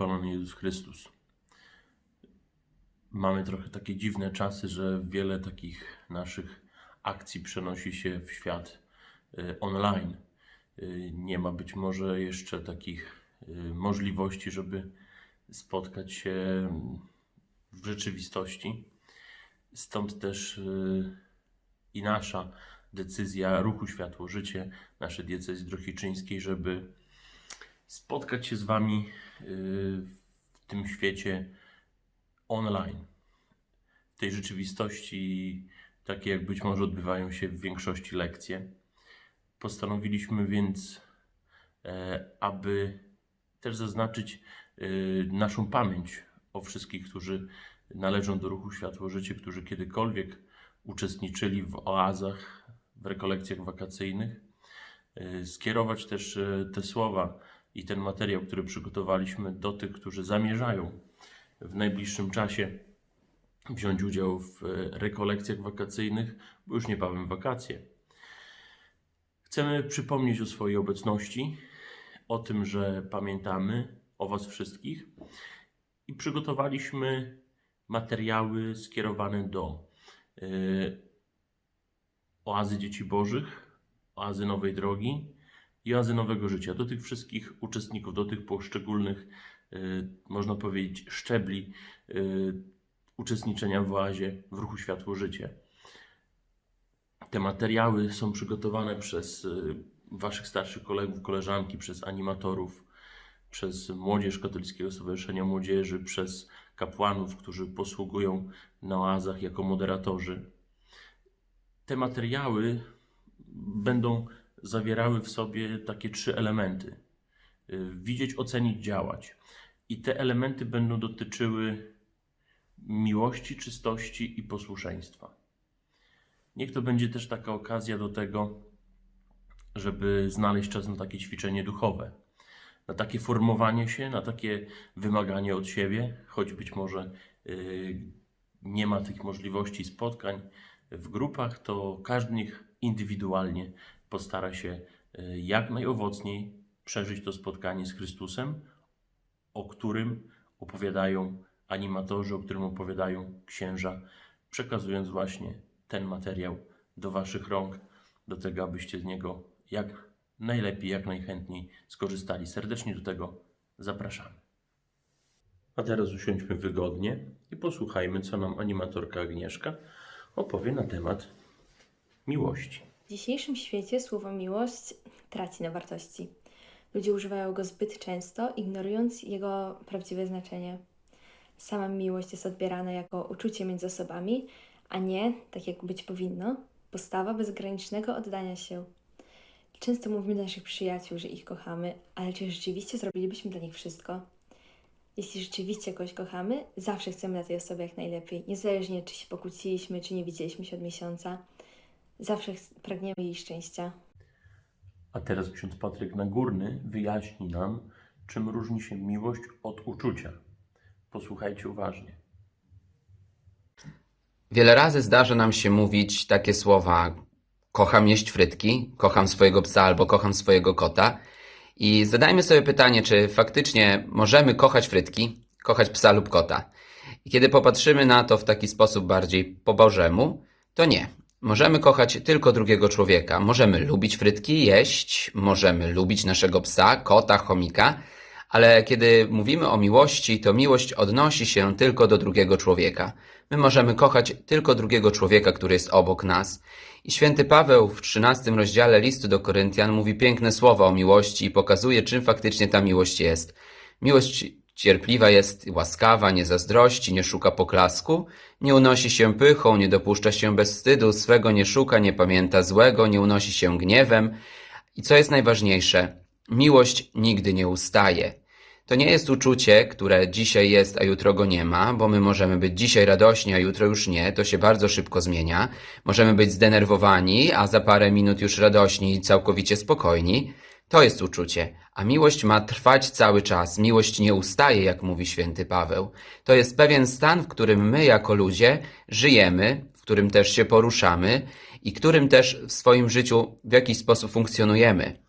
chwalony Jezus Chrystus. Mamy trochę takie dziwne czasy, że wiele takich naszych akcji przenosi się w świat y, online. Y, Nie ma być może jeszcze takich y, możliwości, żeby spotkać się w rzeczywistości. Stąd też i nasza decyzja Ruchu Światło Życie, naszej diecezji drohiczyńskiej, żeby spotkać się z Wami y, w tym świecie online. W tej rzeczywistości, takie jak być może odbywają się w większości lekcje. Postanowiliśmy więc, e, aby też zaznaczyć y, naszą pamięć o wszystkich, którzy należą do ruchu Światło Życie, którzy kiedykolwiek uczestniczyli w oazach, w rekolekcjach wakacyjnych. Y, Skierować też y, te słowa i ten materiał, który przygotowaliśmy do tych, którzy zamierzają w najbliższym czasie wziąć udział w y, rekolekcjach wakacyjnych, bo już niebawem wakacje. Chcemy przypomnieć o swojej obecności, o tym, że pamiętamy o Was wszystkich i przygotowaliśmy materiały skierowane do y, Oazy Dzieci Bożych, Oazy Nowej Drogi i Nowego Życia. Do tych wszystkich uczestników, do tych poszczególnych, y, można powiedzieć, szczebli y, uczestniczenia w oazie w ruchu Światło Życie. Te materiały są przygotowane przez y, Waszych starszych kolegów, koleżanki, przez animatorów, przez Młodzież Katolickiego Stowarzyszenia Młodzieży, przez kapłanów, którzy posługują na oazach jako moderatorzy. Te materiały będą zawierały w sobie takie trzy elementy: Y, widzieć, ocenić, działać. I te elementy będą dotyczyły miłości, czystości i posłuszeństwa. Niech to będzie też taka okazja do tego, żeby znaleźć czas na takie ćwiczenie duchowe, na takie formowanie się, na takie wymaganie od siebie, choć być może y, nie ma tych możliwości spotkań w grupach, to każdy indywidualnie postara się y, jak najowocniej przeżyć to spotkanie z Chrystusem, o którym opowiadają animatorzy, o którym opowiadają księża, przekazując właśnie ten materiał do Waszych rąk, do tego, abyście z niego jak najlepiej, jak najchętniej skorzystali. Serdecznie do tego zapraszamy. A teraz usiądźmy wygodnie i posłuchajmy, co nam animatorka Agnieszka opowie na temat miłości. W dzisiejszym świecie słowo miłość traci na wartości. Ludzie używają go zbyt często, ignorując jego prawdziwe znaczenie. Sama miłość jest odbierana jako uczucie między osobami, a nie, tak jak być powinno, postawa bezgranicznego oddania się. Często mówimy do naszych przyjaciół, że ich kochamy, ale czy rzeczywiście zrobilibyśmy dla nich wszystko? Jeśli rzeczywiście kogoś kochamy, zawsze chcemy dla tej osoby jak najlepiej, niezależnie czy się pokłóciliśmy, czy nie widzieliśmy się od miesiąca. Zawsze pragniemy jej szczęścia. A teraz ksiądz Patryk Nagórny wyjaśni nam, czym różni się miłość od uczucia. Posłuchajcie uważnie. Wiele razy zdarza nam się mówić takie słowa: kocham jeść frytki, kocham swojego psa albo kocham swojego kota. I zadajmy sobie pytanie, czy faktycznie możemy kochać frytki, kochać psa lub kota. I kiedy popatrzymy na to w taki sposób bardziej po Bożemu, to nie. Możemy kochać tylko drugiego człowieka. Możemy lubić frytki, jeść, możemy lubić naszego psa, kota, chomika, ale kiedy mówimy o miłości, to miłość odnosi się tylko do drugiego człowieka. My możemy kochać tylko drugiego człowieka, który jest obok nas. I święty Paweł w 13 rozdziale listu do Koryntian mówi piękne słowa o miłości i pokazuje, czym faktycznie ta miłość jest. Miłość cierpliwa jest, łaskawa, nie zazdrości, nie szuka poklasku, nie unosi się pychą, nie dopuszcza się bezwstydu, swego nie szuka, nie pamięta złego, nie unosi się gniewem. I co jest najważniejsze, miłość nigdy nie ustaje. To nie jest uczucie, które dzisiaj jest, a jutro go nie ma, bo my możemy być dzisiaj radośni, a jutro już nie. To się bardzo szybko zmienia. Możemy być zdenerwowani, a za parę minut już radośni i całkowicie spokojni. To jest uczucie. A miłość ma trwać cały czas. Miłość nie ustaje, jak mówi święty Paweł. To jest pewien stan, w którym my jako ludzie żyjemy, w którym też się poruszamy i którym też w swoim życiu w jakiś sposób funkcjonujemy.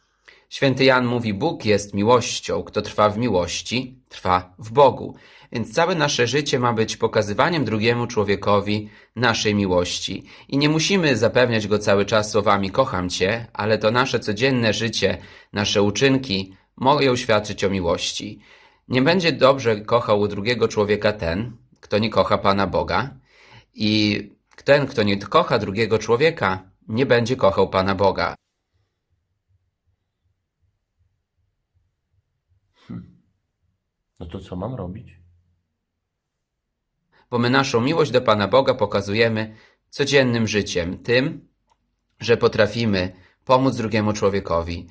Święty Jan mówi: Bóg jest miłością, kto trwa w miłości, trwa w Bogu. Więc całe nasze życie ma być pokazywaniem drugiemu człowiekowi naszej miłości. I nie musimy zapewniać go cały czas słowami kocham cię, ale to nasze codzienne życie, nasze uczynki mogą świadczyć o miłości. Nie będzie dobrze kochał u drugiego człowieka ten, kto nie kocha Pana Boga, i ten, kto nie kocha drugiego człowieka, nie będzie kochał Pana Boga. No to co mam robić? Bo my naszą miłość do Pana Boga pokazujemy codziennym życiem, tym, że potrafimy pomóc drugiemu człowiekowi,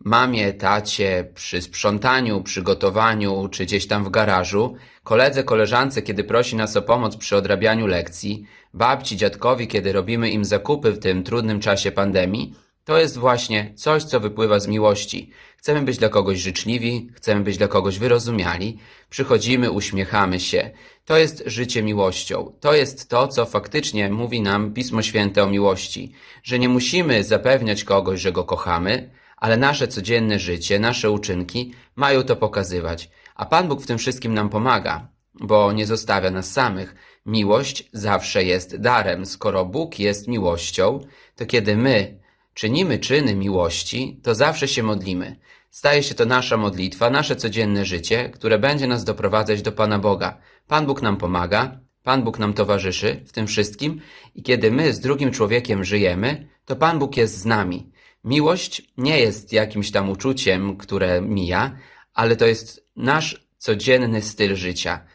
mamie, tacie, przy sprzątaniu, przy gotowaniu, czy gdzieś tam w garażu, koledze, koleżance, kiedy prosi nas o pomoc przy odrabianiu lekcji, babci, dziadkowi, kiedy robimy im zakupy w tym trudnym czasie pandemii, to jest właśnie coś, co wypływa z miłości. Chcemy być dla kogoś życzliwi, chcemy być dla kogoś wyrozumiali, przychodzimy, uśmiechamy się. To jest życie miłością. To jest to, co faktycznie mówi nam Pismo Święte o miłości, że nie musimy zapewniać kogoś, że go kochamy, ale nasze codzienne życie, nasze uczynki mają to pokazywać. A Pan Bóg w tym wszystkim nam pomaga, bo nie zostawia nas samych. Miłość zawsze jest darem. Skoro Bóg jest miłością, to kiedy my czynimy czyny miłości, to zawsze się modlimy. Staje się to nasza modlitwa, nasze codzienne życie, które będzie nas doprowadzać do Pana Boga. Pan Bóg nam pomaga, Pan Bóg nam towarzyszy w tym wszystkim i kiedy my z drugim człowiekiem żyjemy, to Pan Bóg jest z nami. Miłość nie jest jakimś tam uczuciem, które mija, ale to jest nasz codzienny styl życia.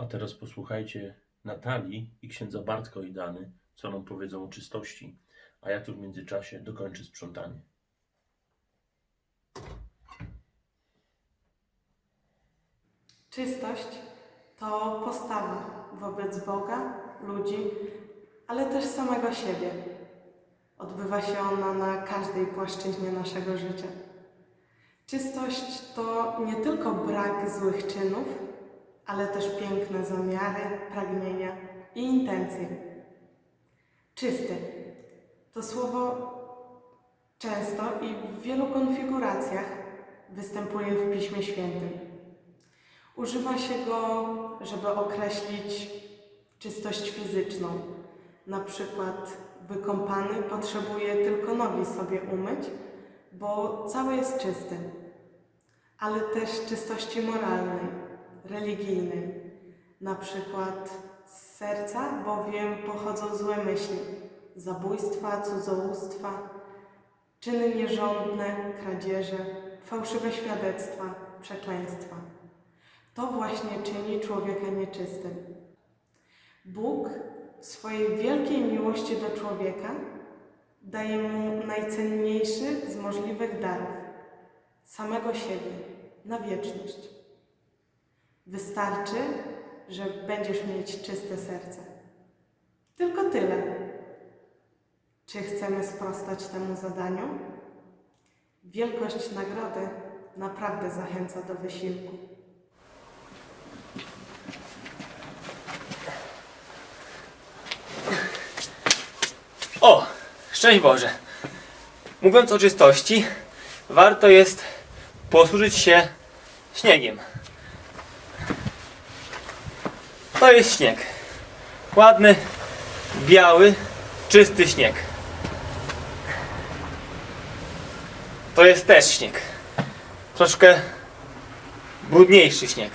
A teraz posłuchajcie Natalii i księdza Bartka Ojdany, co nam powiedzą o czystości, a ja tu w międzyczasie dokończę sprzątanie. Czystość to postawa wobec Boga, ludzi, ale też samego siebie. Odbywa się ona na każdej płaszczyźnie naszego życia. Czystość to nie tylko brak złych czynów, ale też piękne zamiary, pragnienia i intencje. Czysty to słowo często i w wielu konfiguracjach występuje w Piśmie Świętym. Używa się go, żeby określić czystość fizyczną. Na przykład wykąpany potrzebuje tylko nogi sobie umyć, bo cały jest czysty. Ale też czystości moralnej, religijnej. Na przykład z serca, bowiem pochodzą złe myśli, zabójstwa, cudzołóstwa, czyny nierządne, kradzieże, fałszywe świadectwa, przekleństwa. To właśnie czyni człowieka nieczystym. Bóg w swojej wielkiej miłości do człowieka daje mu najcenniejszy z możliwych darów samego siebie na wieczność. Wystarczy, że będziesz mieć czyste serce. Tylko tyle. Czy chcemy sprostać temu zadaniu? Wielkość nagrody naprawdę zachęca do wysiłku. O, szczęść Boże. Mówiąc o czystości, warto jest posłużyć się śniegiem. To jest śnieg. Ładny, biały, czysty śnieg. To jest też śnieg. Troszkę brudniejszy śnieg.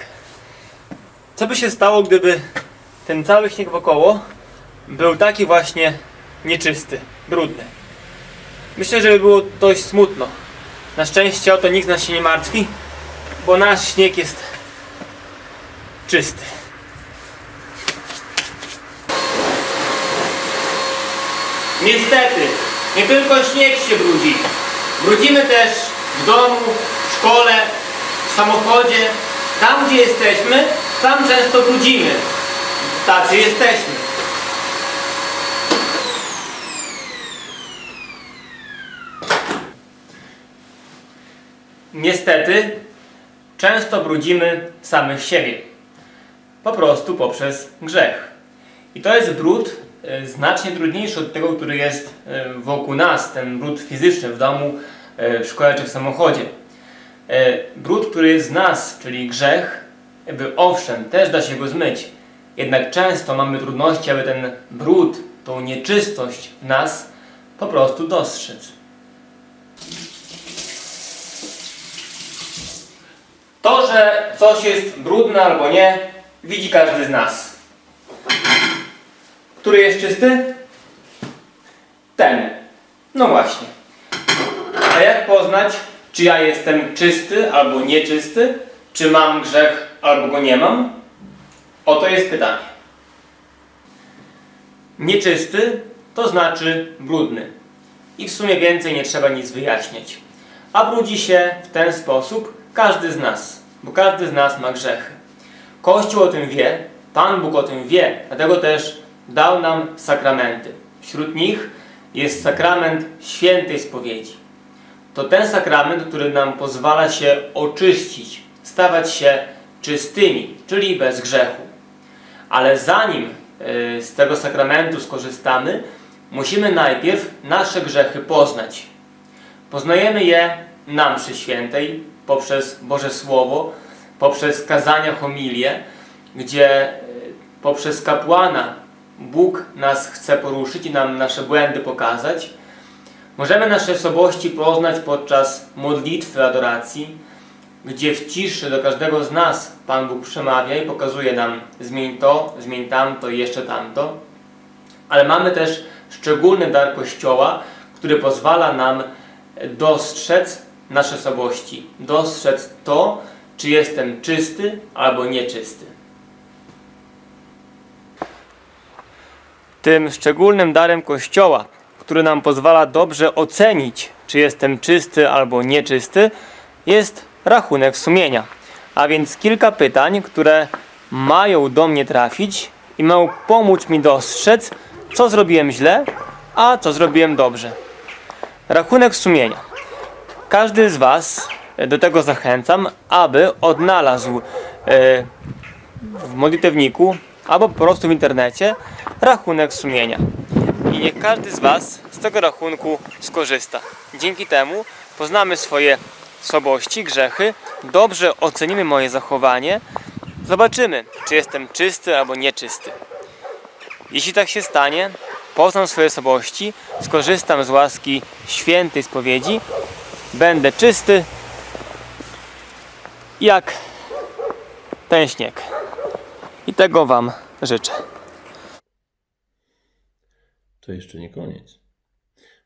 Co by się stało, gdyby ten cały śnieg wokoło był taki właśnie nieczysty, brudny. Myślę, że by było dość smutno. Na szczęście o to nikt z nas się nie martwi, bo nasz śnieg jest czysty. Niestety, nie tylko śnieg się brudzi. Brudzimy też w domu, w szkole, w samochodzie. Tam, gdzie jesteśmy, tam często brudzimy. Tacy jesteśmy. Niestety, często brudzimy samych siebie. Po prostu poprzez grzech. I to jest brud, znacznie trudniejszy od tego, który jest e, wokół nas, ten brud fizyczny w domu, e, w szkole czy w samochodzie. E, Brud, który jest z nas, czyli grzech, jakby owszem, też da się go zmyć. Jednak często mamy trudności, aby ten brud, tą nieczystość w nas po prostu dostrzec. To, że coś jest brudne albo nie, widzi każdy z nas. Który jest czysty? Ten. No właśnie. A jak poznać, czy ja jestem czysty albo nieczysty? Czy mam grzech albo go nie mam? Oto jest pytanie. Nieczysty to znaczy brudny. I w sumie więcej nie trzeba nic wyjaśniać. A brudzi się w ten sposób każdy z nas, bo każdy z nas ma grzechy. Kościół o tym wie, Pan Bóg o tym wie, dlatego też dał nam sakramenty. Wśród nich jest sakrament świętej spowiedzi. To ten sakrament, który nam pozwala się oczyścić, stawać się czystymi, czyli bez grzechu. Ale zanim y, z tego sakramentu skorzystamy, musimy najpierw nasze grzechy poznać. Poznajemy je na mszy świętej, poprzez Boże Słowo, poprzez kazania homilie, gdzie y, poprzez kapłana Bóg nas chce poruszyć i nam nasze błędy pokazać. Możemy nasze słabości poznać podczas modlitwy, adoracji, gdzie w ciszy do każdego z nas Pan Bóg przemawia i pokazuje nam zmień to, zmień tamto i jeszcze tamto. Ale mamy też szczególny dar Kościoła, który pozwala nam dostrzec nasze słabości, dostrzec to, czy jestem czysty albo nieczysty. Tym szczególnym darem Kościoła, który nam pozwala dobrze ocenić, czy jestem czysty albo nieczysty, jest rachunek sumienia. A więc kilka pytań, które mają do mnie trafić i mają pomóc mi dostrzec, co zrobiłem źle, a co zrobiłem dobrze. Rachunek sumienia. Każdy z Was e, do tego zachęcam, aby odnalazł e, w modlitewniku albo po prostu w internecie rachunek sumienia. I niech każdy z Was z tego rachunku skorzysta. Dzięki temu poznamy swoje słabości, grzechy, dobrze ocenimy moje zachowanie, zobaczymy, czy jestem czysty albo nieczysty. Jeśli tak się stanie, poznam swoje słabości, skorzystam z łaski świętej spowiedzi, będę czysty jak ten śnieg. I tego Wam życzę. To jeszcze nie koniec.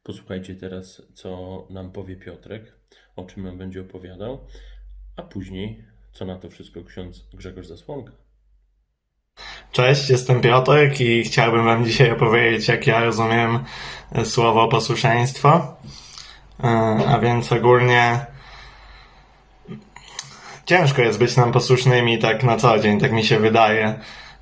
Posłuchajcie teraz, co nam powie Piotrek, o czym nam będzie opowiadał, a później, co na to wszystko ksiądz Grzegorz Zasłonka. Cześć, jestem Piotrek i chciałbym Wam dzisiaj opowiedzieć, jak ja rozumiem e, słowo posłuszeństwo. E, A więc ogólnie ciężko jest być nam posłusznymi tak na co dzień, tak mi się wydaje.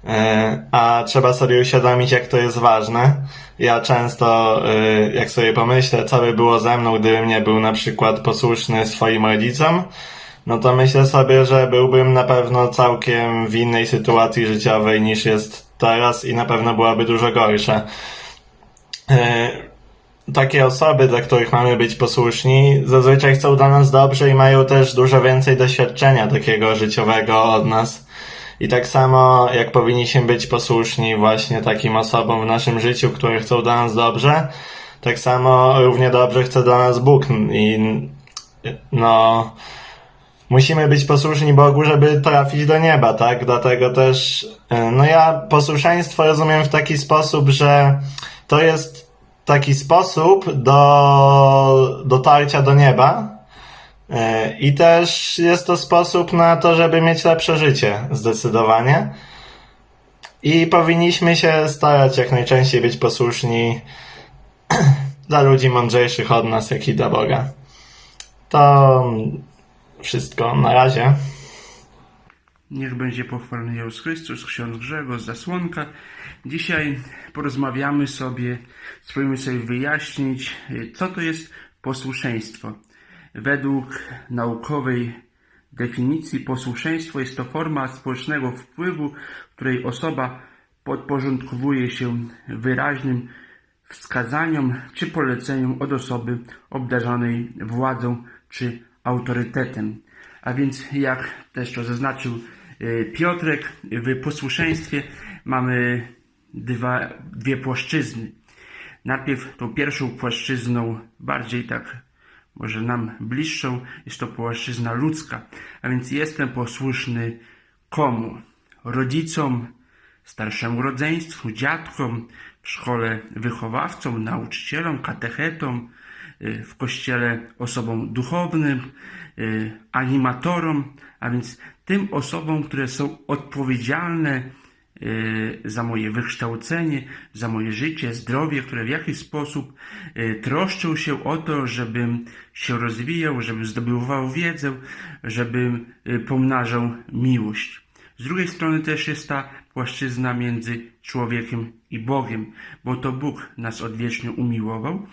E, A trzeba sobie uświadomić, jak to jest ważne. Ja często, e, jak sobie pomyślę, co by było ze mną, gdybym nie był na przykład posłuszny swoim rodzicom, no to myślę sobie, że byłbym na pewno całkiem w innej sytuacji życiowej niż jest teraz i na pewno byłaby dużo gorsza. Takie osoby, dla których mamy być posłuszni, zazwyczaj chcą dla nas dobrze i mają też dużo więcej doświadczenia takiego życiowego od nas. I tak samo jak powinniśmy być posłuszni właśnie takim osobom w naszym życiu, które chcą dla nas dobrze, tak samo równie dobrze chce dla nas Bóg. I no, musimy być posłuszni Bogu, żeby trafić do nieba, tak? Dlatego też, no ja posłuszeństwo rozumiem w taki sposób, że to jest taki sposób do dotarcia do nieba. E, I też jest to sposób na to, żeby mieć lepsze życie, zdecydowanie. I powinniśmy się starać jak najczęściej być posłuszni dla ludzi mądrzejszych od nas, jak i dla Boga. To wszystko na razie. Niech będzie pochwalony Jezus Chrystus, ksiądz Grzegorz, zasłonka. Dzisiaj porozmawiamy sobie, spróbujemy sobie wyjaśnić, y, co to jest posłuszeństwo. Według naukowej definicji posłuszeństwo jest to forma społecznego wpływu, w której osoba podporządkowuje się wyraźnym wskazaniom czy poleceniom od osoby obdarzonej władzą czy autorytetem. A więc, jak też to zaznaczył e, Piotrek, w posłuszeństwie mamy dwa, dwie płaszczyzny. Najpierw tą pierwszą płaszczyzną, bardziej tak może nam bliższą, jest to płaszczyzna ludzka. A więc jestem posłuszny komu? Rodzicom, starszemu rodzeństwu, dziadkom, w szkole wychowawcom, nauczycielom, katechetom, y, w kościele osobom duchownym, y, animatorom, a więc tym osobom, które są odpowiedzialne za moje wykształcenie, za moje życie, zdrowie, które w jakiś sposób y, troszczą się o to, żebym się rozwijał, żebym zdobywał wiedzę, żebym y, pomnażał miłość. Z drugiej strony też jest ta płaszczyzna między człowiekiem i Bogiem, bo to Bóg nas odwiecznie umiłował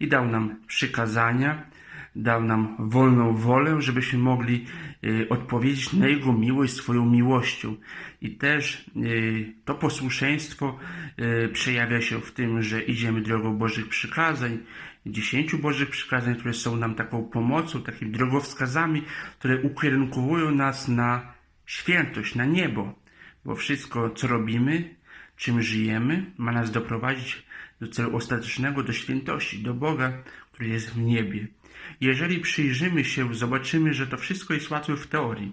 i dał nam przykazania, dał nam wolną wolę, żebyśmy mogli y, odpowiedzieć na Jego miłość swoją miłością. I też y, to posłuszeństwo y, przejawia się w tym, że idziemy drogą Bożych przykazań, dziesięciu Bożych przykazań, które są nam taką pomocą, takimi drogowskazami, które ukierunkowują nas na świętość, na niebo, bo wszystko, co robimy, czym żyjemy, ma nas doprowadzić do celu ostatecznego, do świętości, do Boga, który jest w niebie. Jeżeli przyjrzymy się, zobaczymy, że to wszystko jest łatwe w teorii,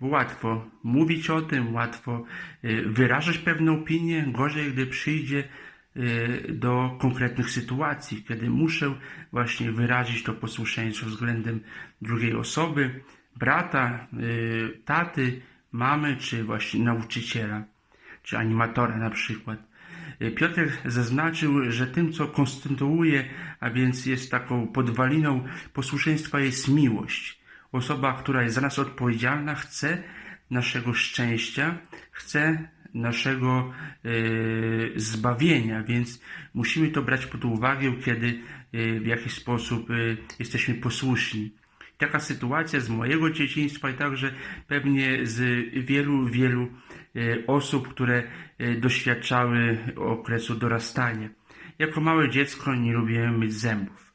bo łatwo mówić o tym, łatwo y, wyrażać pewne opinie, gorzej, gdy przyjdzie y, do konkretnych sytuacji, kiedy muszę właśnie wyrazić to posłuszeństwo względem drugiej osoby, brata, y, taty, mamy, czy właśnie nauczyciela, czy animatora na przykład. Y, Piotr zaznaczył, że tym, co konstytuuje, a więc jest taką podwaliną posłuszeństwa, jest miłość. Osoba, która jest za nas odpowiedzialna, chce naszego szczęścia, chce naszego y, zbawienia, więc musimy to brać pod uwagę, kiedy y, w jakiś sposób jesteśmy posłuszni. Taka sytuacja z mojego dzieciństwa i także pewnie z wielu, wielu osób, które e, doświadczały okresu dorastania. Jako małe dziecko nie lubiłem myć zębów.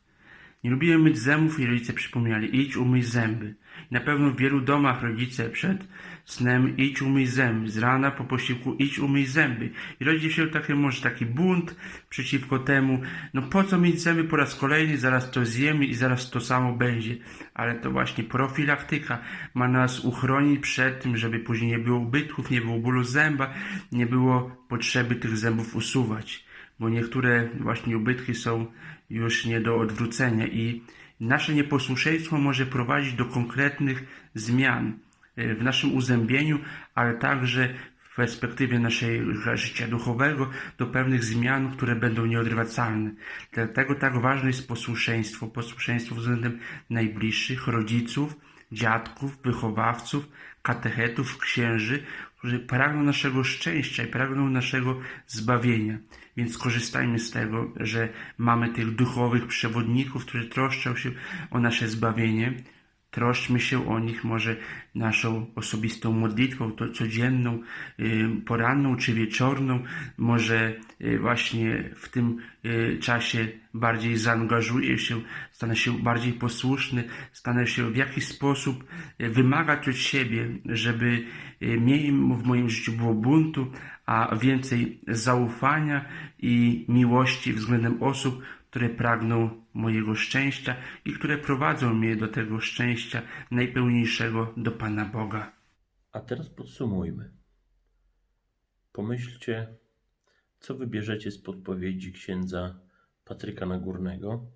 Nie lubiłem myć zębów i rodzice przypomnieli, idź umyj zęby. Na pewno w wielu domach rodzice przed snem idź umyj zęby, z rana po posiłku idź umyj zęby. I rodzi się taki, może taki bunt przeciwko temu, no po co myć zęby po raz kolejny, zaraz to zjemy i zaraz to samo będzie. Ale to właśnie profilaktyka ma nas uchronić przed tym, żeby później nie było ubytków, nie było bólu zęba, nie było potrzeby tych zębów usuwać. Bo niektóre właśnie ubytki są już nie do odwrócenia i nasze nieposłuszeństwo może prowadzić do konkretnych zmian w naszym uzębieniu, ale także w perspektywie naszego życia duchowego do pewnych zmian, które będą nieodwracalne. Dlatego tak ważne jest posłuszeństwo, posłuszeństwo względem najbliższych, rodziców, dziadków, wychowawców, katechetów, księży, którzy pragną naszego szczęścia i pragną naszego zbawienia. Więc korzystajmy z tego, że mamy tych duchowych przewodników, którzy troszczą się o nasze zbawienie. Troszczmy się o nich może naszą osobistą modlitwą, to codzienną, y, poranną czy wieczorną. Może y, właśnie w tym y, czasie bardziej zaangażuję się, stanę się bardziej posłuszny, stanę się w jakiś sposób wymagać od siebie, żeby mniej w moim życiu było buntu, a więcej zaufania i miłości względem osób, które pragną mojego szczęścia i które prowadzą mnie do tego szczęścia najpełniejszego do Pana Boga. A teraz podsumujmy. Pomyślcie, co wybierzecie z podpowiedzi księdza Patryka Nagórnego,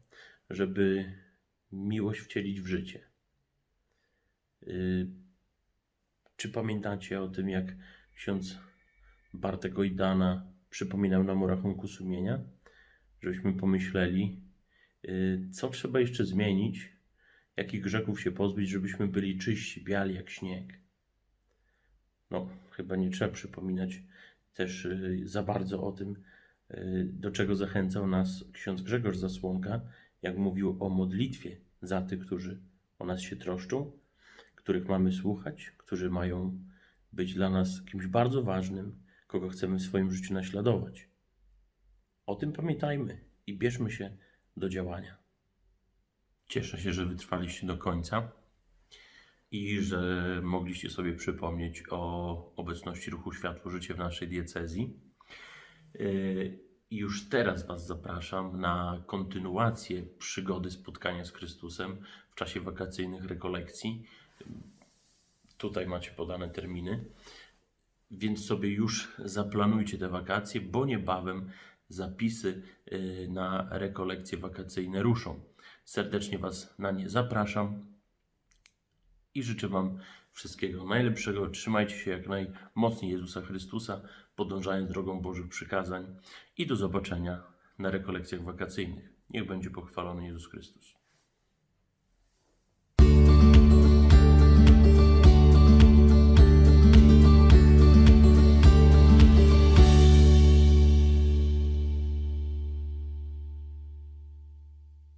żeby miłość wcielić w życie. Yy, Czy pamiętacie o tym, jak ksiądz Bartek Ojdana przypominał nam o rachunku sumienia? Żebyśmy pomyśleli, co trzeba jeszcze zmienić, jakich grzechów się pozbyć, żebyśmy byli czyści, biali jak śnieg. No, chyba nie trzeba przypominać też y, za bardzo o tym, y, do czego zachęcał nas ksiądz Grzegorz Zasłonka, jak mówił o modlitwie za tych, którzy o nas się troszczą, których mamy słuchać, którzy mają być dla nas kimś bardzo ważnym, kogo chcemy w swoim życiu naśladować. O tym pamiętajmy i bierzmy się do działania. Cieszę się, że wytrwaliście do końca i że mogliście sobie przypomnieć o obecności ruchu Światło Życie w naszej diecezji. I już teraz Was zapraszam na kontynuację przygody spotkania z Chrystusem w czasie wakacyjnych rekolekcji. Tutaj macie podane terminy, więc sobie już zaplanujcie te wakacje, bo niebawem zapisy yy, na rekolekcje wakacyjne ruszą. Serdecznie Was na nie zapraszam i życzę Wam wszystkiego najlepszego. Trzymajcie się jak najmocniej Jezusa Chrystusa, podążając drogą Bożych przykazań i do zobaczenia na rekolekcjach wakacyjnych. Niech będzie pochwalony Jezus Chrystus.